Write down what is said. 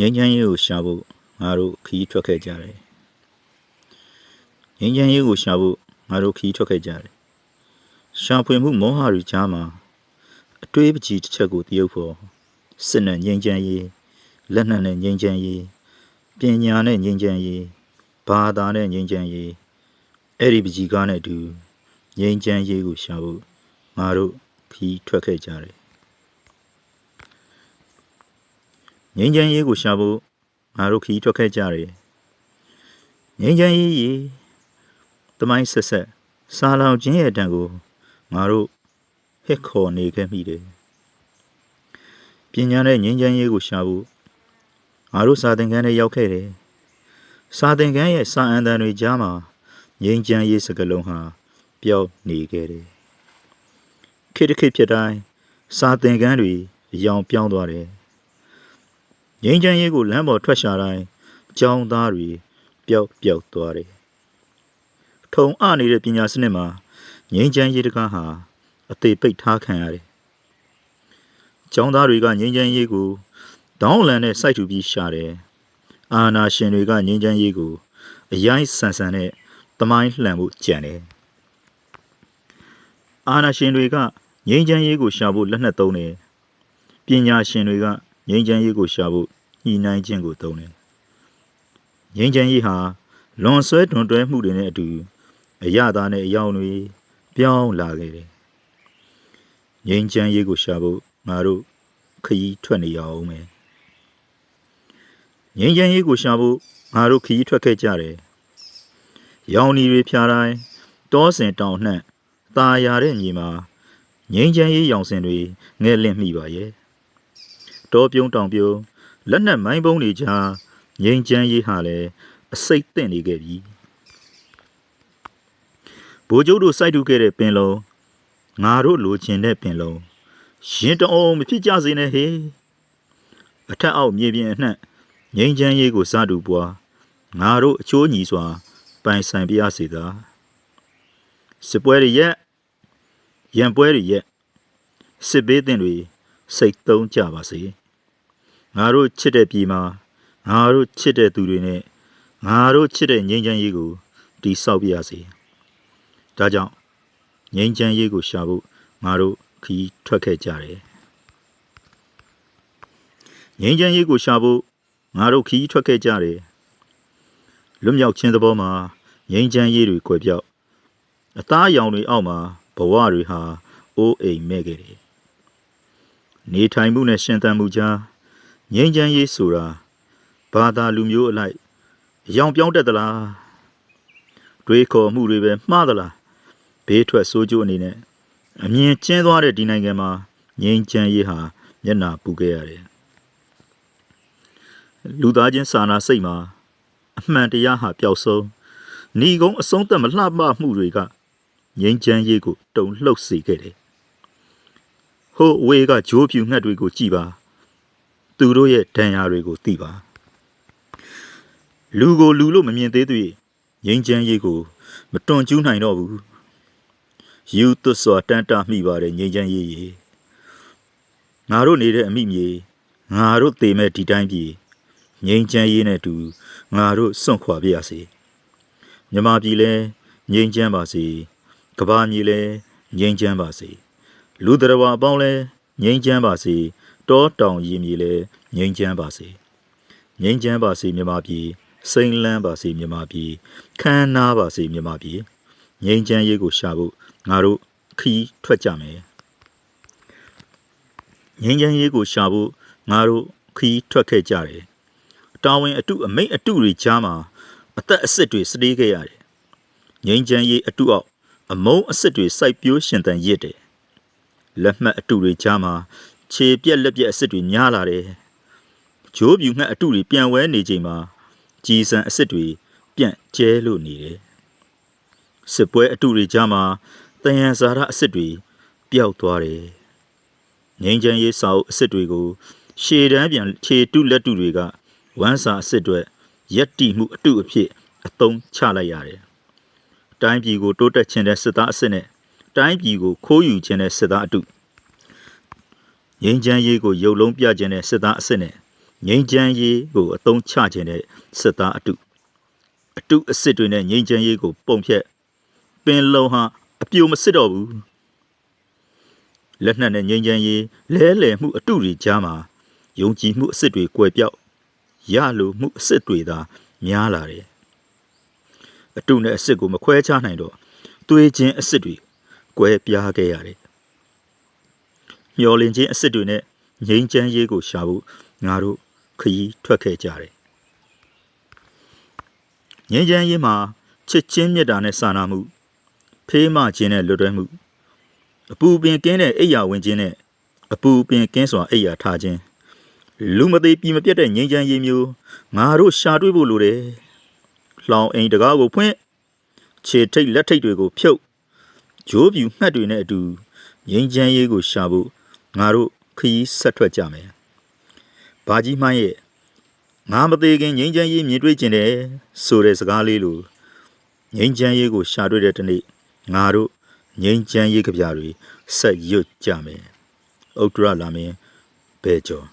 ငင်းချမ်းရေးကိုရှာဖို့ငါတို့ခီးထွက်ခဲ့ကြတယ်ငင်းချမ်းရေးကိုရှာဖို့ငါတို့ခီးထွက်ခဲ့ကြတယ်ရှာဖွေမှုမောဟတွေကြားမှာအတွေးပကြီးတစ်ချက်ကိုတရုပ်ဖို့စစ်နဲ့ငင်းချမ်းရေးလက်နက်နဲ့ငင်းချမ်းရေးပညာနဲ့ငင်းချမ်းရေးဘာသာနဲ့ငင်းချမ်းရေးအဲ့ဒီပကြီးကားနဲ့အတူငင်းချမ်းရေးကိုရှာဖို့ငါတို့ခီးထွက်ခဲ့ကြတယ် ငင်းချမ်းရေးကိုရှာဖို့ငါတို့ခီးထွက်ခဲ့ကြတယ်ငင်းချမ်းရေးရေတမိုင်းဆက်ဆက်စာလောင်ခြင်းရဲ့အတန်ကိုငါတို့ဟစ်ခေါ်နေခဲ့မိတယ်ပညာနဲ့ငင်းချမ်းရေးကိုရှာဖို့ငါတို့စာသင်ခန်းထဲရောက်ခဲ့တယ်စာသင်ခန်းရဲ့စာအန်တန်တွေကြားမှာငင်းချမ်းရေးစကလုံးဟာပျောက်နေခဲ့တယ်ခေတ်တစ်ခေတ်ဖြစ်တိုင်းစာသင်ခန်းတွေအယောင်ပြောင်းသွားတယ် ငင်းချမ်းရေးကိုလမ်းပေါ်ထွက်ရှာတိုင်းအကြောင်းသားတွေပျောက်ပျောက်သွားတယ်ထုံအနေတဲ့ပညာစနစ်မှာငင်းချမ်းရေးတကားဟာအသေးပိတ်ထားခံရတယ်။ကျောင်းသားတွေကငင်းချမ်းရေးကိုဒေါင်းလန်နဲ့စိုက်ထူပြီးရှာတယ်။အာနာရှင်တွေကငင်းချမ်းရေးကိုအရိုင်းဆန်ဆန်နဲ့တမိုင်းလှန်ဖို့ကြံတယ်။အာနာရှင်တွေကငင်းချမ်းရေးကိုရှာဖို့လက်နက်သုံးတယ်။ပညာရှင်တွေက ငင်းချမ်းရေးကိုရှာဖို့ညှိနှိုင်းခြင်းကိုသုံးတယ်။ငင်းချမ်းရေးဟာလွန်ဆွဲတွန်တွဲမှုတွေနဲ့အတူအရသာနဲ့အယောင်တွေပြောင်းလာခဲ့တယ်။ငိမ့်ချမ်းရေးကိုရှာဖို့ငါတို့ခရီးထွက်နေရအောင်မယ်။ငိမ့်ချမ်းရေးကိုရှာဖို့ငါတို့ခရီးထွက်ခဲ့ကြတယ်။ရောင်နီတွေဖြာတိုင်းတောစင်တောင်နှံ့ตาရတဲ့မြေမှာငိမ့်ချမ်းရေးရောင်စင်တွေငဲ့လင့်မိပါရဲ့။ တောပြုံးတောင်ပြုံးလက်နက်မိုင်းပုံးတွေကြားငိမ့်ချမ်းရေးဟာလည်းအစိတ်သင့်နေခဲ့ပြီ။ဘိုးကျုပ်တို့စိုက်တူခဲ့တဲ့ပင်လုံးငါတို့လိုချင်တဲ့ပင်လုံးရင်တအောင်မဖြစ်ကြစေနဲ့ဟေအထက်အောက်မြေပြင်အနှံ့ငိမ့်ချမ်းရေးကိုစတူပွားငါတို့အချိုးညီစွာပိုင်ဆိုင်ပြရစေသာစစ်ပွဲတွေရက်ရံပွဲတွေရက်စစ်ဘေးတင်တွေစိတ်သုံးကြပါစေ ငါတို့ချစ်တဲ့ပြည်မှာငါတို့ချစ်တဲ့သူတွေနဲ့ငါတို့ချစ်တဲ့ငိမ့်ချမ်းရေးကိုတိဆောက်ပြရစေဒါကြောင့်ငိမ့်ချမ်းရေးကိုရှာဖို့ငါတို့ခီးထွက်ခဲ့ကြတယ်ငိမ့်ချမ်းရေးကိုရှာဖို့ငါတို့ခီးထွက်ခဲ့ကြတယ်လွတ်မြောက်ခြင်းသဘောမှာငိမ့်ချမ်းရေးတွေကွယ်ပြောက်အသားအရောင်တွေအောက်မှာဘဝတွေဟာအိုးအိမ်မဲ့ခဲ့တယ်နေထိုင်မှုနဲ့ရှင်သန်မှုကြား ငိမ့်ချမ်းရေးဆိုတာဘာသာလူမျိုးအလိုက်အယောင်ပြောင်းတတ်သလားတွေးခေါ်မှုတွေပဲမှားသလားဘေးထွက်ဆိုးကျိုးအနေနဲ့အမြင်ကျင်းသွားတဲ့ဒီနိုင်ငံမှာငြိမ်းချမ်းရေးဟာမျက်နာပူခဲ့ရတယ်လူသားချင်းစာနာစိတ်မှာအမှန်တရားဟာပျောက်ဆုံးဏီကုန်းအဆုံးသက်မလှပမှုတွေကငြိမ်းချမ်းရေးကို တုံလှုပ်စေခဲ့တယ်ဟိုအဝေးကဂျိုးပြူငှက်တွေကိုကြည်ပါ သူတို့ရဲ့ဒဏ်ရာတွေကိုသိပါလူကိုလူလို့မမြင်သေးသေးငြိမ်းချမ်းရေးကိုမတွန်ကျူးနိုင်တော့ဘူးယူသွစွာတန်တာမိပါတယ်ငြိမ်းချမ်းရေးရေငါတို့နေတဲ့အမိမြေငါတို့သေမဲ့ဒီတိုင်းပြည်ငြိမ်းချမ်းရေးနဲ့တူငါတို့စွန့်ခွာပြရစေမြမပြည်လဲငြိမ်းချမ်းပါစေကဘာမြေလဲငြိမ်းချမ်းပါစေလူတော်ဝအပေါင်းလဲငြိမ်းချမ်းပါစေ တောတောင်ရည်မြေလဲငြိမ်းချမ်းပါစေငြိမ်းချမ်းပါစေမြမပြည်စိန်လန်းပါစေမြမပြည်ခမ်းနားပါစေမြမပြည်ငြိမ်းချမ်းရေးကိုရှာဖို့ငါတို့ခီးထွက်ကြမယ်ငင်းချမ်းရေးကိုရှာဖို့ငါတို့ခီးထွက်ခဲ့ကြတယ်တာဝန်အတုအမိတ်အတုတွေကြားမှာအသက်အစ်စ်တွေစတေးခဲ့ရတယ်ငင်းချမ်းရေးအတုအောက်အမုန်းအစ်စ်တွေစိုက်ပျိုးရှင်သန်ရစ်တယ်လက်မှတ်အတုတွေကြားမှာ ခြေပြက်လက်ပြက်အစ်စ်တွေများလာတယ်ဂျိုးပြူငှက်အတုတွေပြန်ဝဲနေချိန်မှာကြည်စံအစ်စ်တွေပြန့်ကျဲလို့နေတယ်စစ်ပွဲအတုတွေကြားမှာတယံဇာရအစ်စ်တွေပျောက်သွားတယ်ငိမ့်ချမ်းရေးစာအုပ်အစ်စ်တွေကိုရှေတန်းပြန်ခြေတုလက်တုတွေကဝမ်းစာအစ်စ်တွေရက်တီမှုအတုအဖြစ်အသုံးချလိုက်ရတယ်တိုင်းပြည်ကိုတိုးတက်ခြင်းတဲ့စစ်သားအစ်စ်နဲ့တိုင်းပြည်ကိုခိုးယူခြင်းတဲ့စစ်သားအတု ငိမ့်ချမ်းရေးကိုရုပ်လုံးပြခြင်းတဲ့စစ်သားအစ်စ်နဲ့ငိမ့်ချမ်းရေးကိုအသုံးချခြင်းတဲ့စစ်သားအတုအတုအစစ်တွေနဲ့ငိမ့်ချမ်းရေးကိုပုံဖြတ်ပင်လုံဟာအပြိုမစစ်တော့ဘူးလက်နက်နဲ့ငိမ့်ချမ်းရေးလဲလှယ်မှုအတုတွေကြားမှာယုံကြည်မှုအစစ်တွေကွယ်ပြောက်ရလိုမှုအစစ်တွေသာများလာတယ်အတုနဲ့အစစ်ကိုမခွဲခြားနိုင်တော့သွေးချင်းအစစ်တွေကွဲပြားခဲ့ရတယ် မျောလင်းချင်းအစစ်တွေနဲ့ငိမ့်ချမ်းရေးကိုရှာဖို့ငါတို့ခရီးထွက်ခဲ့ကြတယ်ငိမ့်ချမ်းရေးမှာချစ်ချင်းမြတ်တာနဲ့စာနာမှုဖေးမခြင်းနဲ့လွတ်တွဲမှုအပူပင်ကင်းတဲ့အိယာဝင်ခြင်းနဲ့အပူပင်ကင်းစွာအိယာထားခြင်းလူမသေးပြည်မပြတ်တဲ့ငိမ့်ချမ်းရေးမျိုးငါတို့ရှာတွေ့ဖို့လိုတယ်လောင်အိမ်တကားကိုဖွင့်ခြေထိတ်လက်ထိတ်တွေကိုဖြုတ်ဂျိုးပြူမှတ်တွေနဲ့အတူငိမ့်ချမ်းရေးကိုရှာဖို့ ငါတို့ခရီးဆက်ထွက်ကြမယ်ဘာကြီးမှန်းရဲ့ငါမသေးခင်ငိမ့်ချမ်းရေးမြင်တွေ့ကျင်တယ်ဆိုတဲ့စကားလေးလိုငိမ့်ချမ်းရေးကိုရှာတွေ့တဲ့တနေ့ငါတို့ငိမ့်ချမ်းရေးကြပြတွေဆက်ရွတ်ကြမယ်ဥတ္တရလာမင်းဘဲကျော်